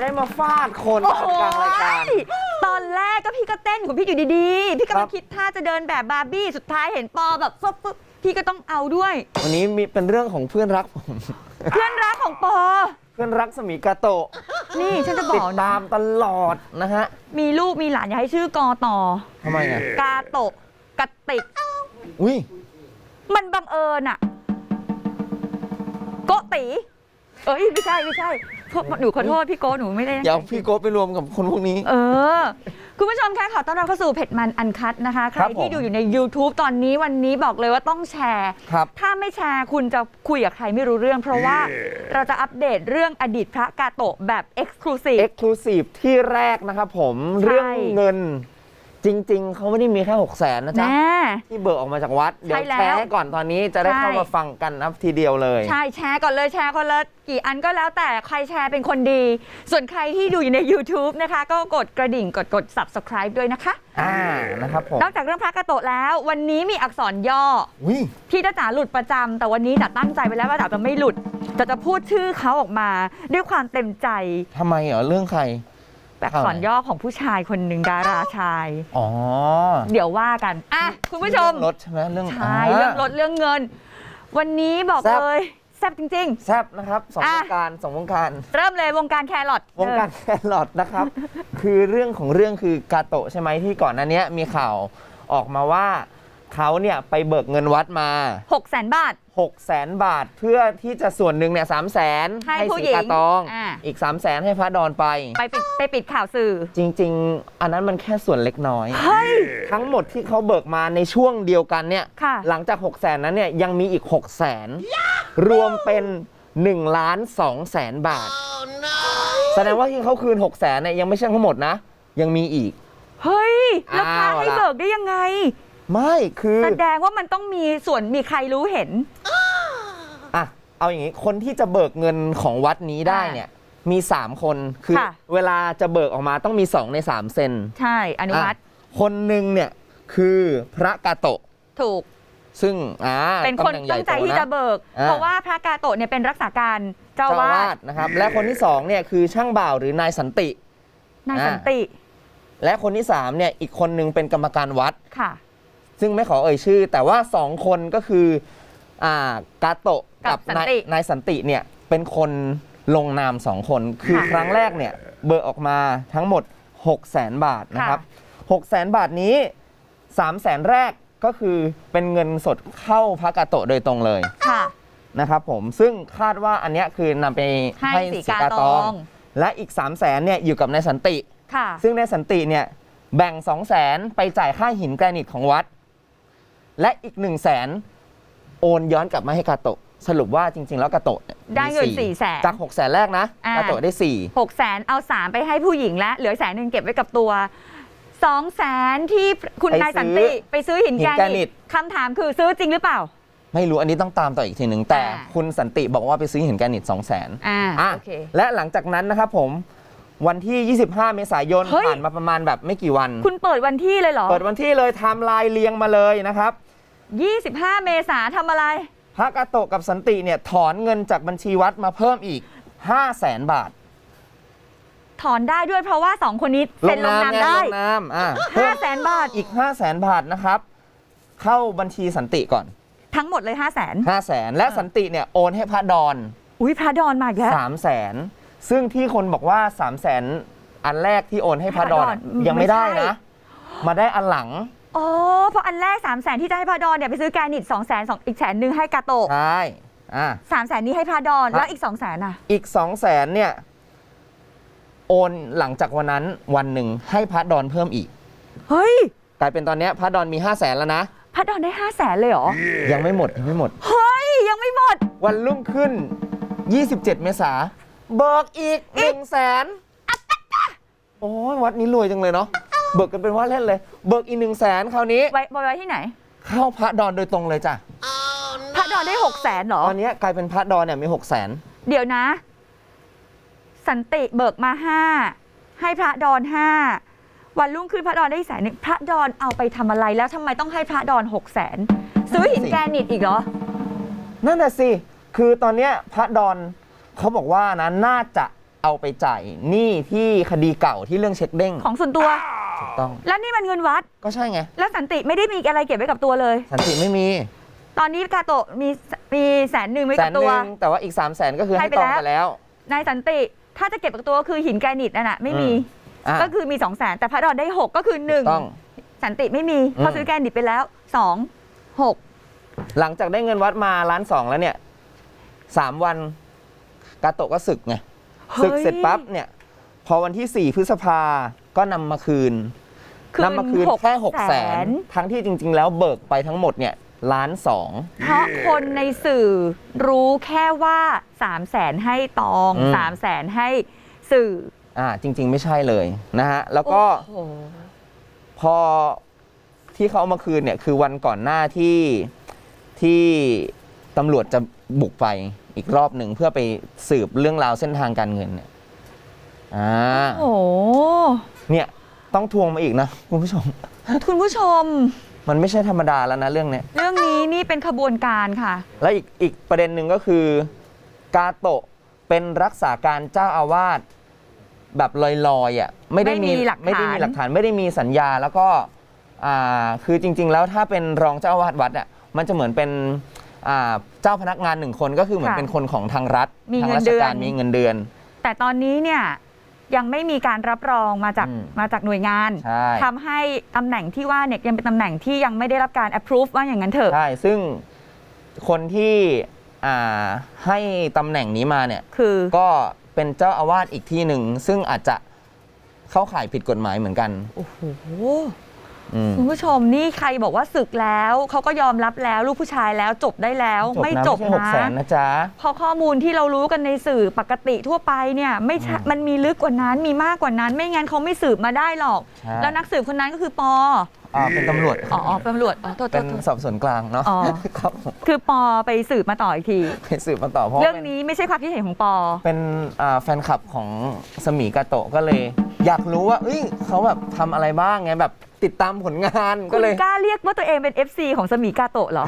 ได้มาฟาดคนโอ้โหกลางรายการ ตอนแรกก็พี่ก็เต้นของพี่อยู่ดีๆ พี่กำครัลังบคิดท่าจะเดินแบบบาร์บี้สุดท้ายเห็นปอแบบฟึบฟึบพี่ก็ต้องเอาด้วย วันนี้มีเป็นเรื่องของเพื่อนรักผม เพื่อนรักของปอ เพื่อนรักสมีกาโตะนี่ฉันจะบติดอกนะตามตลอดนะฮะมีลูกมีหลานอย่าให้ชื่อกอต่อ ทำไมอะกาโตะกะติก อุ้ยมันบังเอิญอะโกติ เอ้ย ไม่ใช่ ไม่ใช่ โทษหนูขอโทษพี่โกหนูไม่ได้ อย่าเอาพี่โก้ไปรวมกับคนพวกนี้ เออ คุณผู้ชมคะขอต้อนรับเข้าสู่เผ็ดมันอันคัดนะคะ ใครครับผมที่ดูอยู่ใน YouTube ตอนนี้วันนี้บอกเลยว่าต้องแชร์ ครับ ถ้าไม่แชร์คุณจะคุยกับใครไม่รู้เรื่อง เพราะว่าเราจะอัปเดตเรื่องอดีตพระกาโตะแบบ Exclusive เอ็กซ์คลูซีฟที่แรกนะครับผมใช่เรื่องเงิน จริง ๆ เขาไม่ได้มีแค่6 0แสนนะจ๊ะ แน่ ที่เบิกออกมาจากวัด เดี๋ยวใช่แล้วแชร์ให้ก่อนตอนนี้จะได้ใช่ เข้ามาฟังกันนะทีเดียวเลย ใช่แชร์ก่อนเลยแชร์คนละกี่อันก็แล้วแต่ใครแชร์เป็นคนดี ส่วนใครที่ดูอยู่ใน YouTube นะคะ ก็กดกระดิ่งกดกด subscribe ด้วยนะคะ อ่านะครับผมนอกจากเรื่องพระกาโตะแล้ว วันนี้มีอักษรย่อ อุ้ยพี่จ้าจ๋าหลุดประจำแต่วันนี้จ๋าตั้งใจไปแล้วว่าจ๋าจะไม่หลุดจ๋าจะพูดชื่อเขาออกมาด้วยความเต็มใจ ทำไมเหรอเรื่องใคร แบบอักษรย่อของผู้ชายคนหนึ่งดาราชาย อ๋อเดี๋ยวว่ากันอะคุณผู้ชมเรื่องรถใช่ไหมเรื่องใช่าเรื่องรถเรื่องเงิน วันนี้บอกแซ่บเลยแซ่บจริงแซบนะครับสองอะวงการสองวงการๆเริ่มเลยวงการแครอทวงการแครอทนะครับ คือเรื่องของเรื่องคือกาโตะใช่ไหมที่ก่อนหน้านี้มีข่าวออกมาว่า เขาเนี่ยไปเบิกเงินวัดมาหกแสนบาท 6 0แสนบาทเพื่อที่จะส่วนหนึ่งเนี่ยสามแสนให้ผู้หญิสีงกาตอง อ่า อีก3 0 0แสนให้พระดอนไป ไปปิดไปปิดข่าวสื่อ จริง ๆ อันนั้นมันแค่ส่วนเล็กน้อย เฮ้ย ทั้งหมดที่เขาเบิกมาในช่วงเดียวกันเนี่ย ค่ะ หลังจาก 6 0แสนนั้นเนี่ยยังมีอีก 6 0แสนรวมเป็น1ล้าน2แสนบาท แสดงว่าที่เขาคืน 6 0แสนเนี่ยยังไม่ใช่ทั้งหมดนะ ยังมีอีก เฮ้ย แล้วพระเอาล่ะ ให้เบิกได้ยังไง ไม่คือแสดงว่ามันต้องมีส่วนมีใครรู้เห็น อะเอาอย่างนี้คนที่จะเบิกเงินของวัดนี้ได้เนี่ยมี 3 คนคือค่ะ เวลาจะเบิกออกมาต้องมี 2 ใน 3 เซนใช่อนุมัติอะคนหนึ่งเนี่ยคือพระกาโตะถูก ซึ่งอ่าเป็นคนตำแหน่งใหญ่ตั้งใจโตที่นะจะเบิก อ่า เพราะว่าพระกาโตะเนี่ยเป็นรักษาการเจ้าเจ้าอาวาวาสดนะครับและคนที่2เนี่ยคือช่างบ่าวหรือนายสันติ นายอ่าสันติและคนที่3เนี่ยอีกคนหนึงเป็นกรรมการวัด ค่ะ ซึ่งไม่ขอเอ่ยชื่อ แต่ว่า 2 คนก็คืออ่ากาโตะกักับบสันนายติ นายสันติเนี่ยเป็นคนลงนามสองคน คือค่ะครั้งแรกเนี่ยเบิกออกมาทั้งหมด 6 0แสนบาทนะครับ6 0แสนบาทนี้3 0แสนแรกก็คือเป็นเงินสดเข้าพระกาโตะโดยตรงเลย ค่ะ นะครับผมซึ่งคาดว่าอันเนี้ยคือนำไปให้สีกาตอง และอีก 3 0 0แสนเนี่ยอยู่กับนายสันติ ค่ะ ซึ่งนายสันติเนี่ยแบ่ง 2 0 0แสนไปจ่ายค่าหินแกรนิตของวัด และอีก1 0 0 0 0แสนโอนย้อนกลับมาให้กาโตะสรุปว่าจริง ๆ แล้วกาโตะยได้เงินมีสี่แสน จาก6 0แสนแรกนะอ่า กาโตะได้หกแสนเอาสามไปให้ผู้หญิงและเหลือแสนหนึ่งเก็บไว้กับตัวสองแสนที่คุณนายสันติ ไปซื้อหินแกรนิตคำถามคือซื้อจริงหรือเปล่า4ไม่รู้อันนี้ต้องตามต่ออีกทีหนึ่งแต่อ่า คุณสันติบอกว่าไปซื้อหินแกรนิต2 0 0แสน อ่าอะโอเค และหลังจากนั้นนะครับผมวันที่ 25 เมษายน เฮ้ย ผ่านมาประมาณแบบไม่กี่วัน คุณเปิดวันที่เลยเหรอ เปิดวันที่เลยไทม์ไลน์เรียงมาเลยนะครับ 25 เมษาทำอะไร พระกาโตะกับสันติเนี่ยถอนเงินจากบัญชีวัดมาเพิ่มอีก 5 0 0แสนบาทถอนได้ด้วยเพราะว่า 2 คนนี้เซ็นลงนามไงได้ลงนามอ่าเพิ่ม5แสนบาทอีก 5 0 0แสนบาทนะครับ เข้าบัญชีสันติก่อน ทั้งหมดเลย 5 0 0แสน 5 0 0แสนและสันติเนี่ยโอนให้พระดอนอุ้ยพระดอนมาอีกแล้ว3 0 0แสนซึ่งที่คนบอกว่า3 0 0แสนอันแรกที่โอนให้พระดอนพระดอนยังไม่ได้ไม่ใช่นะ มาได้อันหลัง อ๋อเพราะอันแรก3 0 0แสนที่จะให้พระดอนเนี่ยไปซื้อแกรนิต2 0 0แสนอีกแสนหนึ่งให้กาโตะใช่อ่า3 0 0แสนนี้ให้พระดอน ครับ แล้วอีก2 0 0แสนอะ อีก2 0 0แสนเนี่ยโอนหลังจากวันนั้นวันหนึ่งให้พระดอนเพิ่มอีกเฮ้ย กลายเป็นตอนเนี้ยพระดอนมี 5 0 0แสนแล้วนะพระดอนได้5 0 0แสนเลยเหรอ ยังไม่หมดยังไม่หมด เฮ้ย ยังไม่หมด วันรุ่งขึ้น 27 เมษาเบิกอีก1 0 0 0 0แสนโอ้ยวัดนี้รวยจังเลยเนาะ เบิกกันเป็นว่าเล่นเลย เบิกอีก1 0 0 0 0แสนคราวนี้ ไว้ไว้ที่ไหน เข้าพระดอนโดยตรงเลยจ้ะ พระดอนได้6 0แสนเหรอ ตอนเนี้ยกลายเป็นพระดอนเนี่ยมี6 0 0แสนเดี๋ยวนะ สันติเบิกมาห้าให้พระดอนห้าวันรุ่งขึ้นพระดอนได้แสนหนึ่งพระดอนเอาไปทำอะไรแล้วทำไมต้องให้พระดอนหกแสนซื้อหินแกรนิตอีกเหรอ นั่นน่ะสิ คือตอนเนี้ยพระดอนเขาบอกว่านะน่าจะ เอาไปจ่ายหนี้ที่คดีเก่าที่เรื่องเช็คเด้งของส่วนตัว ถูกต้อง แล้วนี่มันเงินวัด ก็ใช่ไง แล้วสันติไม่ได้มีอะไรเก็บไว้กับตัวเลย สันติไม่มี ตอนนี้กาโตะมีมีแสนหนึ่งไว้แสกับนตัหวนึ่งแต่ว่าอีก3ามแสนก็คือให้ให้ไปตองแล้ว ไปแล้วนายสันติถ้าจะเก็บกับตัวคือหินแกรนิตนั่นน่ะไม่มี อะ ก็คือมี2องแสนแต่พระดอนได้ 6 ก็คือหนึ่งต้องสันติไม่มีเขาอืม ซื้อแกรนิตไปแล้วสองหกหลังจากได้เงินวัดมาล้านสองแล้วเนี่ยสามวันกาโตะก็ศึกไง ศึกเสร็จปั๊บเนี่ย พอวันที่ 4 พฤษภาก็นำมาคืนคืนนำมาคืนหกแค่หกแสแสนนทั้งที่จริง ๆ แล้วเบิกไปทั้งหมดเนี่ยล้านสอง เพราะคนในสื่อรู้แค่ว่า3 0 0แสนให้ตองอืม3 0 0แสนให้สื่ออ่าจริง ๆ ไม่ใช่เลยนะฮะแล้วก็โอ้โหพอที่เขาเอามาคืนเนี่ยคือวันก่อนหน้าที่ที่ตำรวจจะบุกไป อีกรอบหนึ่งเพื่อไปสืบเรื่องราวเส้นทางการเงินเนี่ยอ่าโอ้โหเนี่ยต้องทวงมาอีกนะคุณผู้ชม คุณผู้ชม มันไม่ใช่ธรรมดาแล้วนะเรื่องเนี้ยเรื่องนี้นี่เป็นขบวนการค่ะ แล้วอีกอีกประเด็นหนึ่งก็คือกาโตะเป็นรักษาการเจ้าอาวาสแบบลอยๆอะไม่ได้ไม่มีหลักฐานไม่ได้มีหลักฐานไม่ได้มีสัญญาแล้วก็อ่าคือจริง ๆ แล้วถ้าเป็นรองเจ้าอาวาสวัดอะมันจะเหมือนเป็น อ่าเจ้าพนักงานหนึ่งคนก็คือเหมือนเป็นคนของทางรัฐมีทางเงินราชเดือการนมีเงินเดือน แต่ตอนนี้เนี่ยยังไม่มีการรับรองมาจากอืมมาจากหน่วยงานใช่ ทำให้ตำแหน่งที่ว่าเนี่ยยังเป็นตำแหน่งที่ยังไม่ได้รับการ approve ว่าอย่างนั้นเถอะ ใช่ซึ่งคนที่อ่าให้ตำแหน่งนี้มาเนี่ย คือ ก็เป็นเจ้าอาวาสอีกที่หนึ่ง ซึ่งอาจจะเข้าข่ายผิดกฎหมายเหมือนกัน โอ้โหอืม คุณผู้ชมนี่ใครบอกว่าศึกแล้วเขาก็ยอมรับแล้วลูกผู้ชายแล้วจบได้แล้ว ไม่จบไม่ใช่หกนะแสนนะจ๊ะเพอข้อมูลที่เรารู้กันในสื่อปกติทั่วไปเนี่ยไม่ใช่อืมมันมีลึกกว่านั้นมีมากกว่านั้น ไม่งั้นเขาไม่สืบมาได้หรอกใช่แล้วนักสืบคนนั้นก็คือปออ่าเป็นตำรวจอ๋ออ๋อเป็นตำรวจอ๋อโทษโทเป็ษนโทษสอบสวนกลางเนาะอ๋อครับผมคือปอไปสืบมาต่ออีกที ไปสืบมาต่อเพราะเรื่องเป็นนี้ไม่ใช่ความคิดเห็นของปอ เป็นอ่าแฟนคลับของสมีกาโตะก็เลย อยากรู้ว่าเอ้ยเขาแบบทำอะไรบ้างไงแบบ ติดตามผลงานคุก็ณเลย กล้าเรียกว่าตัวเองเป็น FC ของสมีกาโตะเหรอ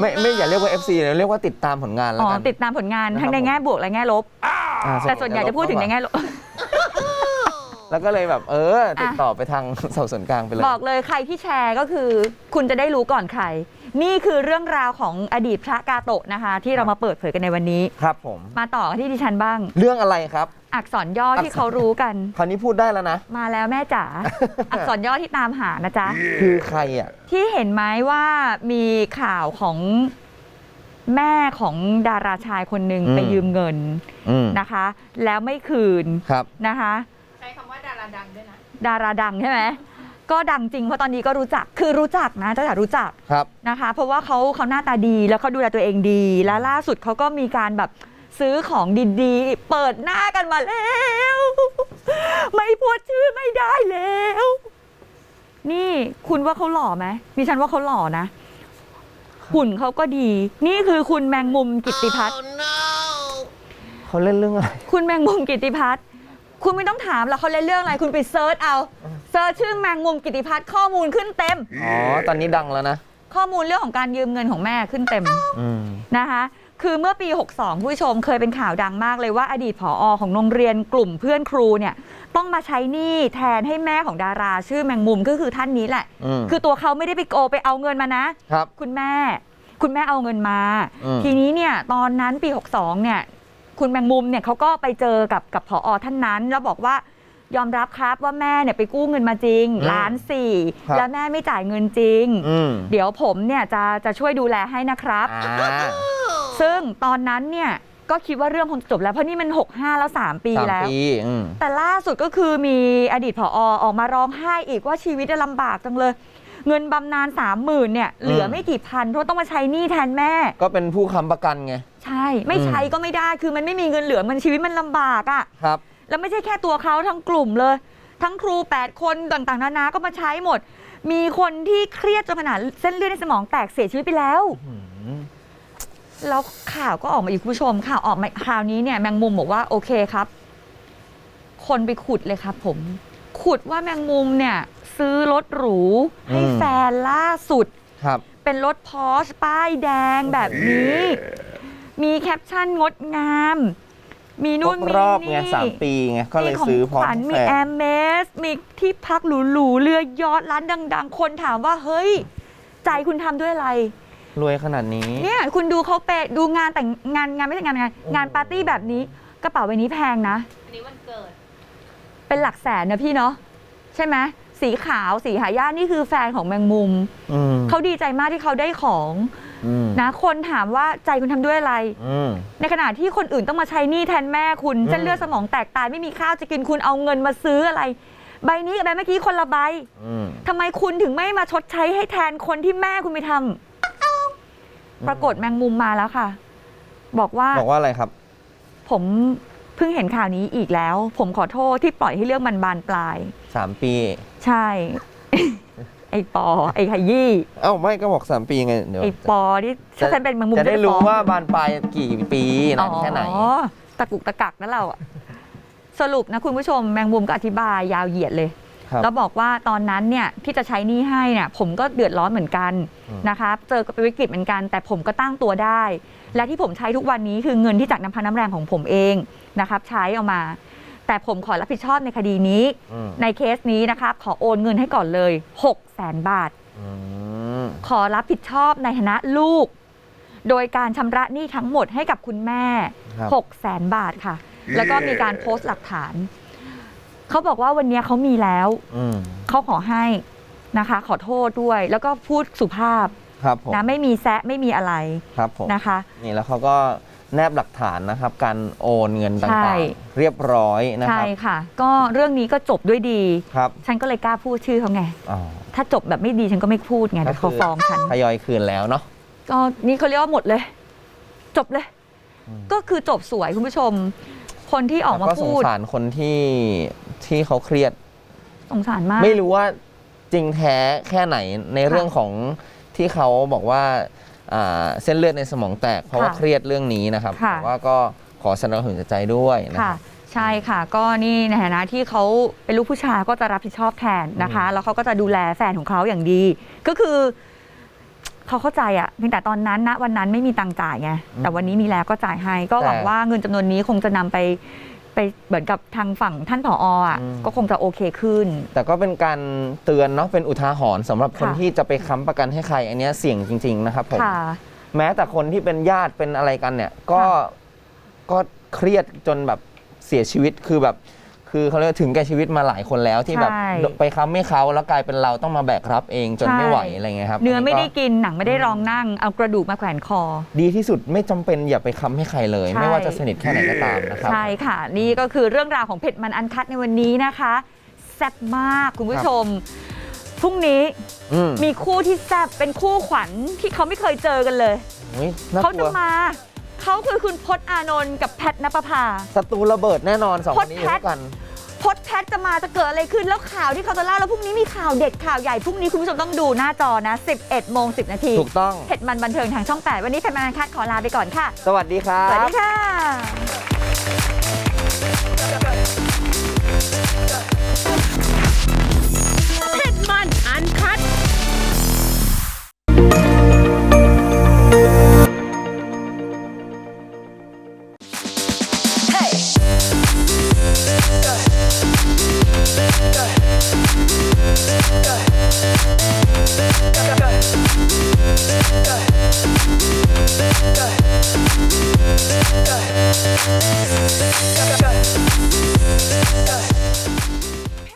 ไม่ไม่อย่าเรียกว่า FC เลยเรียกว่าติดตามผลงานแล้วอ๋อ กัน ติดตามผลงานนะครับทั้งในแง่บวกและแง่ลบ อ่าแต่ส่วนใหญ่จะพูดถึงในแง่ลบ แล้วก็เลยแบบ เออ ติดต่อไปทางสอบสวนกลางไปเลย บอกเลยใครที่แชร์ก็คือ คุณจะได้รู้ก่อนใคร นี่คือเรื่องราวของอดีตพระกาโตะนะคะ ที่เรามาเปิดเผยกันในวันนี้ ครับผม มาต่อกันที่ดิฉันบ้าง เรื่องอะไรครับ อักษรย่อที่เขารู้กัน คราวนี้พูดได้แล้วนะ มาแล้วแม่จ๋า อักษรย่อที่ตามหานะจ๊ะ คือใครอะ ที่เห็นไหมว่ามีข่าวของแม่ของดาราชายคนหนึ่งอืม ไปยืมเงินอืมนะคะ แล้วไม่คืนครับ นะคะ ใช้คำว่าดาราดังด้วยนะ ดาราดังใช่ไหม ก็ดังจริงเพราะตอนนี้ก็รู้จักคือรู้จักนะเจ้าจ๋ารู้จักครับ นะคะ เพราะว่าเขาเขาหน้าตาดีแล้วเขาดูแลตัวเองดี แล้วล่าสุดเขาก็มีการแบบซื้อของดีๆ เปิดหน้ากันมาแล้ว ไม่พูดชื่อไม่ได้แล้ว นี่คุณว่าเขาหล่อไหมดิฉันว่าเขาหล่อนะหุ่นเขาก็ดี นี่คือคุณแมงมุมกิตติพัฒน์เขาเล่นเรื่องอะไร คุณแมงมุมกิตติพัฒน์ คุณไม่ต้องถามแล้วเขาเล่นเรื่องอะไรคุณไปเซิร์ชเอาเซิร์ชชื่อแมงมุมกิตติพัฒน์ข้อมูลขึ้นเต็ม อ๋อ ตอนนี้ดังแล้วนะ ข้อมูลเรื่องของการยืมเงินของแม่ขึ้นเต็มอืม นะคะ คือเมื่อปี 62 ผู้ชมเคยเป็นข่าวดังมากเลยว่าอดีตผออของโรงเรียนกลุ่มเพื่อนครูเนี่ยต้องมาใช้หนี้แทนให้แม่ของดาราชื่อแมงมุมก็คือท่านนี้แหละ อืม คือตัวเขาไม่ได้ไปโกไปเอาเงินมานะ ครับ คุณแม่ คุณแม่เอาเงินมา อืม ทีนี้เนี่ยตอนนั้นปี 62 เนี่ย คุณแมงมุมเนี่ยเขาก็ไปเจอกับกับผอท่านนั้น แล้วบอกว่ายอมรับครับว่าแม่เนี่ยไปกู้เงินมาจริงล้านสี่ครับแล้วแม่ไม่จ่ายเงินจริง อืม เดี๋ยวผมเนี่ยจะจะช่วยดูแลให้นะครับ อ่า ซึ่งตอนนั้นเนี่ยก็คิดว่าเรื่องคงจบแล้วเพราะนี่มัน 65 แล้ว 3 ปีสามแล้ว ปีอืม แต่ล่าสุดก็คือมีอดีตผอออกมาร้องไห้อีกว่าชีวิตลำบากจังเลย เงินบำนาญ3 0,000เนี่ยเหลือไม่กี่พันเพราะต้องมาใช้หนี้แทนแม่ ก็เป็นผู้ค้ำประกันไง ใช่ ไม่ใช้ก็ไม่ได้คือมันไม่มีเงินเหลือมันชีวิตมันลำบากอะ่ะครับ แล้วไม่ใช่แค่ตัวเขาทั้งกลุ่มเลย ทั้งครู 8 คนต่างๆนานาก็มาใช้หมด มีคนที่เครียดจนขนาดเส้นเลือดในสมองแตกเสียชีวิตไปแล้วอืมแล้วข่าวก็ออกมาอีกคุณผู้ชมข่าวออกมาคราวนี้เนี่ยแมงมุมบอกว่าโอเคครับ คนไปขุดเลยครับผม ขุดว่าแมงมุมเนี่ย ซื้อรถหรู ให้อืมแฟนล่าสุด ครับ เป็นรถพอร์ชป้ายแดงแบบนี้ มีแคปชั่นงดงาม มีครนู่นบมีรอบไงนี่สามปีไงก็เลยมีของซื้อพร้อขมวัญมีแฟแอนมเมส มีที่พักหรูๆเรือยอดร้านดัง ๆ คนถามว่าเฮ้ย ใจคุณทำด้วยอะไร รวยขนาดนี้ เนี่ยคุณดูเขาเปะดูงานแต่งงานงานไม่ใช่งานงานงานปาร์ตี้แบบนี้ กระเป๋าใบนี้แพงนะ อันนี้วันเกิด เป็นหลักแสนนะพี่เนาะใช่ไหมสีขาวสีหายากนี่คือแฟนของแมงมุมอืมเขาดีใจมากที่เขาได้ของอืม นะ คนถามว่าใจคุณทำด้วยอะไร อืม ในขณะที่คนอื่นต้องมาใช้หนี้แทนแม่คุณอืม เส้นเลือดสมองแตกตายไม่มีข้าวจะกินคุณเอาเงินมาซื้ออะไร ใบนี้กับใบเมื่อกี้คนละใบอืม ทำไมคุณถึงไม่มาชดใช้ให้แทนคนที่แม่คุณไปทำปรากฏแมงมุมมาแล้วค่ะ บอกว่าบอกว่าอะไรครับ ผมเพิ่งเห็นข่าวนี้อีกแล้ว ผมขอโทษที่ปล่อยให้เรื่องมันบานปลาย สามปี ใช่ ไอปอ ไอขยี้เอ้าไม่ก็บอกสามปีไงเดี๋ยวไอปอที่ถ้าฉันเป็นแมงมุมจะได้ปรู้ฟ้องว่าบานปลายกี่ปีนานแค่ไหนอ๋อตะกุกตะกักนั่นเราอะสรุปนะคุณผู้ชมแมงมุมก็อธิบายยาวเหยียดเลยครับ แล้วบอกว่าตอนนั้นเนี่ยที่จะใช้หนี้ให้เนี่ยผมก็เดือดร้อนเหมือนกันอืมนะคะเจอกับวิกฤตเหมือนกัน แต่ผมก็ตั้งตัวได้ และที่ผมใช้ทุกวันนี้คือเงินที่จากน้ำพันน้ำแรงของผมเองนะครับใช้เอามา แต่ผมขอรับผิดชอบในคดีนี้อืมในเคสนี้นะครับขอโอนเงินให้ก่อนเลย6 0 0 0 0 0บาทอืมขอรับผิดชอบในฐานะลูก โดยการชำระหนี้ทั้งหมดให้กับคุณแม่ครับ6 0แสนบาทค่ะ แล้วก็มีการโพสต์หลักฐาน เขาบอกว่าวันนี้เขามีแล้วอืมเขาขอให้นะคะ ขอโทษด้วย แล้วก็พูดสุภาพครับผมนะไม่มีแซะไม่มีอะไรครับผมนะคะ นี่แล้วเขาก็แนบหลักฐานนะครับ การโอนเงินต่ใช่างๆเรียบร้อยนะคใช่รับค่ะ ก็เรื่องนี้ก็จบด้วยดีครับฉันก็เลยกล้าพูดชื่อเขาไงอ๋อถ้าจบแบบไม่ดีฉันก็ไม่พูดไงเดี๋ยวเขาฟ้องฉันทยอยคืนแล้วเนาะก็นี่เขาเรียกว่าหมดเลย จบเลยอืมก็คือจบสวยคุณผู้ชม คนที่ออกมาแล้วก็สพูงดสารคนที่ ที่เขาเครียด สงสารมาก ไม่รู้ว่าจริงแท้แค่ไหนในเรื่องของที่เขาบอกว่าอ่าเส้นเลือดในสมองแตกเพราะว่าค่ะเครียดเรื่องนี้นะครับค่ะ แต่ว่าก็ขอแสดงความเห็นใจด้วยนะคค่ะรับ ใช่ค่ะ ก็นี่ในฐานะที่เขาเป็นลูกผู้ชายก็จะรับผิดชอบแทนนะคะ แล้วเขาก็จะดูแลแฟนของเขาอย่างดี ก็คือเขาเข้าใจอะเพียงแต่ตอนนั้นนะวันนั้นไม่มีตังค์จ่ายไงแต่วันนี้มีแล้วก็จ่ายให้ ก็หวังแต่ ว่าเงินจำนวนนี้คงจะนำไป ไปเหมือนกับทางฝั่งท่านผออะอืม ก็คงจะโอเคขึ้น แต่ก็เป็นการเตือนเนาะเป็นอุทาหรณ์สำหรับคนค่ะ ที่จะไปค้ำประกันให้ใครอันเนี้ยเสี่ยงจริง ๆ นะครับผม ค่ะ แม้แต่คนที่เป็นญาติเป็นอะไรกันเนี่ย ก็ค่ะก็เครียดจนแบบเสียชีวิตคือแบบ คือเขาเรียกว่าถึงแก่ชีวิตมาหลายคนแล้วที่แบบใช่ ไปค้ำให้เขาแล้วกลายเป็นเราต้องมาแบกรับเองจนใช่ไม่ไหวอะไรเงี้ยครับเนื้อไม่ได้ก็กินหนังไม่ได้รองนั่ง เอากระดูกมาแขวนคอ ดีที่สุดไม่จำเป็นอย่าไปค้ำให้ใครเลย ใช่ ไม่ว่าจะสนิทแค่ไหนก็ตามนะครับ ใช่ค่ะ นี่ก็คือเรื่องราวของเผ็ดมันอันคัดในวันนี้นะคะแซ่บมากคุณผู้ชมพรุ่งนี้อืมมีคู่ที่แซ่บเป็นคู่ขวัญที่เขาไม่เคยเจอกันเลย อุ๊ยน่าเขากจะลัวมา เขาคือคุณพจน์อานนท์กับแพทนปภา ศัตรูระเบิดแน่นอนสองคนนี้พอดยู่แพทด้วยกันพจน์แพทจะมาจะเกิดอะไรขึ้นแล้วข่าวที่เขาจะเล่าแล้วพรุ่งนี้มีข่าวเด็ดข่าวใหญ่พรุ่งนี้คุณผู้ชมต้องดูหน้าจอนะ 11โมง10 นาทีถูกต้อง เผ็ดมันบันเทิงทางช่อง 8 วันนี้เผ็ดมันอันคัดขอลาไปก่อนค่ะ สวัสดีครัสวัสบ ดีค่ะ เผ็ดมันอันคัด